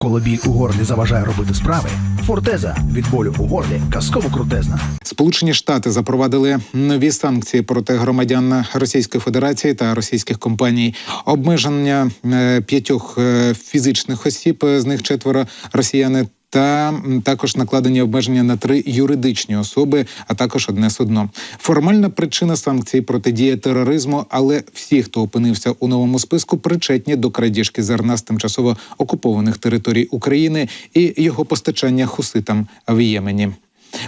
Коли біль у горлі заважає робити справи, фортеза від болю у горлі казково крутезна. Сполучені Штати запровадили нові санкції проти громадян Російської Федерації та російських компаній. Обмеження е, п'ятьох е, фізичних осіб, з них четверо росіяни. Та також накладені обмеження на три юридичні особи, а також одне судно. Формальна причина санкцій протидія тероризму, але всі, хто опинився у новому списку, причетні до крадіжки зерна з тимчасово окупованих територій України і його постачання хуситам в Ємені.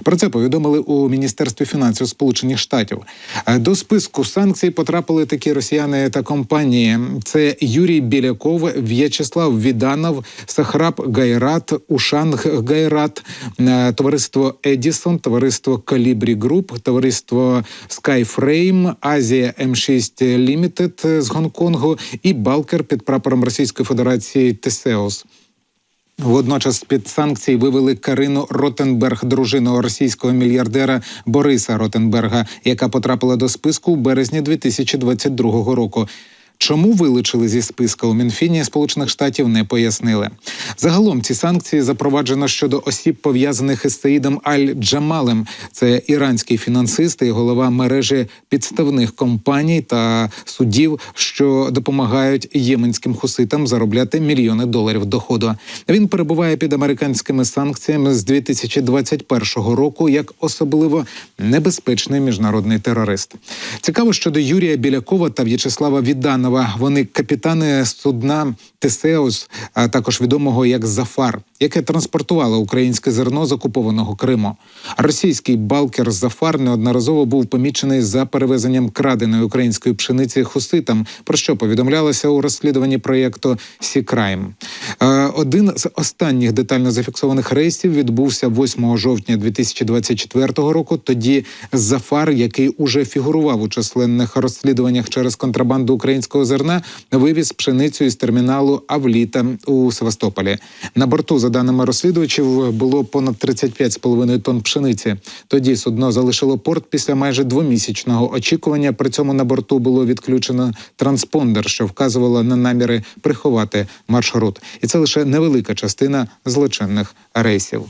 Про це повідомили у міністерстві фінансів Сполучених Штатів. Е, До списку санкцій потрапили такі росіяни та компанії: це Юрій Біляков, В'ячеслав Віданов, Сахраб Гайрат, Ушанг Гайрат, е, товариство Едісон, товариство Калібрі Груп, товариство Skyframe, Азія М6 Лімітед з Гонконгу і Балкер під прапором Російської Федерації Тесеус. Водночас під санкції вивели Карину Ротенберг, дружину російського мільярдера Бориса Ротенберга, яка потрапила до списку у березні 2022 року. Чому вилучили зі списка у Мінфіні Сполучених Штатів не пояснили. Загалом ці санкції запроваджено щодо осіб пов'язаних із Саїдом Аль-Джамалем. Це іранський фінансист і голова мережі підставних компаній та судів, що допомагають єменським хуситам заробляти мільйони доларів доходу. Він перебуває під американськими санкціями з 2021 року як особливо небезпечний міжнародний терорист. Цікаво щодо Юрія Білякова та В'ячеслава Віданова. Вони капітани судна Тесеус, а також відомого як Зафар, яке транспортувало українське зерно з окупованого Криму. Російський балкер Зафар неодноразово був помічений за перевезенням краденої української пшениці хуситам, про що повідомлялося у розслідуванні проєкту Сікрайм. Один з останніх детально зафіксованих рейсів відбувся 8 жовтня 2024 року. Тоді Зафар, який уже фігурував у численних розслідуваннях через контрабанду українського зерна, вивіз пшеницю із терміналу Авліта у Севастополі. На борту, за даними розслідувачів, було понад 35,5 тонн пшениці. Тоді судно залишило порт після майже двомісячного очікування. При цьому на борту було відключено транспондер, що вказувало на наміри приховати маршрут. І це лише невелика частина злочинних рейсів.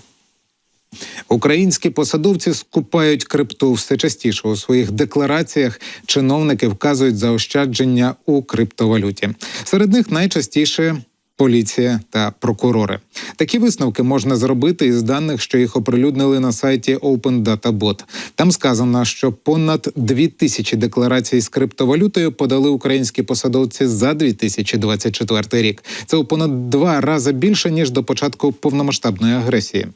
Українські посадовці скупають крипту все частіше у своїх деклараціях. Чиновники вказують заощадження у криптовалюті. Серед них найчастіше. Поліція та прокурори такі висновки можна зробити із даних, що їх оприлюднили на сайті Open Data Bot. Там сказано, що понад дві тисячі декларацій з криптовалютою подали українські посадовці за 2024 рік. Це у понад два рази більше ніж до початку повномасштабної агресії.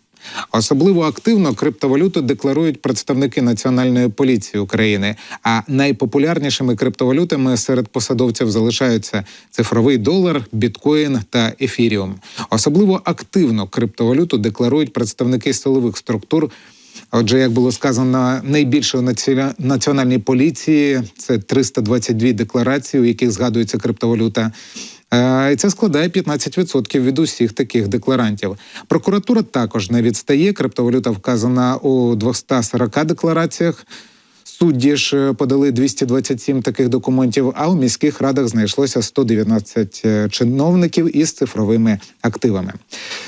Особливо активно криптовалюту декларують представники Національної поліції України. А найпопулярнішими криптовалютами серед посадовців залишаються цифровий долар, біткоін та ефіріум. Особливо активно криптовалюту декларують представники силових структур. Отже, як було сказано, найбільше національній поліції це 322 декларації, у яких згадується криптовалюта. Е, І це складає 15% від усіх таких декларантів. Прокуратура також не відстає. Криптовалюта вказана у 240 деклараціях. Судді ж е, подали 227 таких документів. А у міських радах знайшлося 119 е, чиновників із цифровими активами.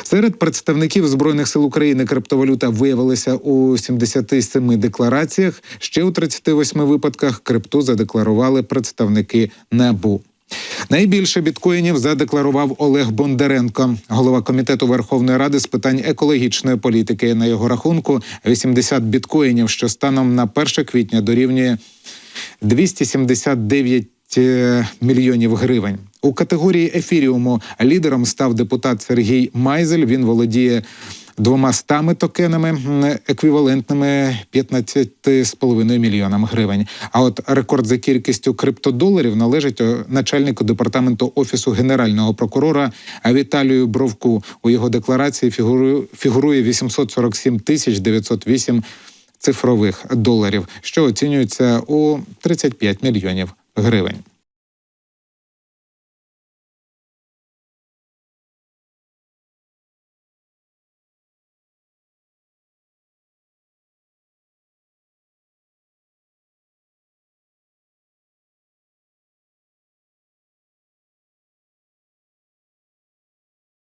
Серед представників збройних сил України криптовалюта виявилася у 77 деклараціях. Ще у 38 випадках крипту задекларували представники НАБУ. Найбільше біткоїнів задекларував Олег Бондаренко, голова комітету Верховної Ради з питань екологічної політики. На його рахунку 80 біткоїнів, що станом на 1 квітня дорівнює 279 е, мільйонів гривень. У категорії ефіріуму лідером став депутат Сергій Майзель. Він володіє двома стами токенами еквівалентними 15,5 мільйонам гривень. А от рекорд за кількістю криптодоларів належить начальнику департаменту офісу генерального прокурора Віталію Бровку. У його декларації фігурує 847 тисяч 908 цифрових доларів, що оцінюється у 35 мільйонів гривень.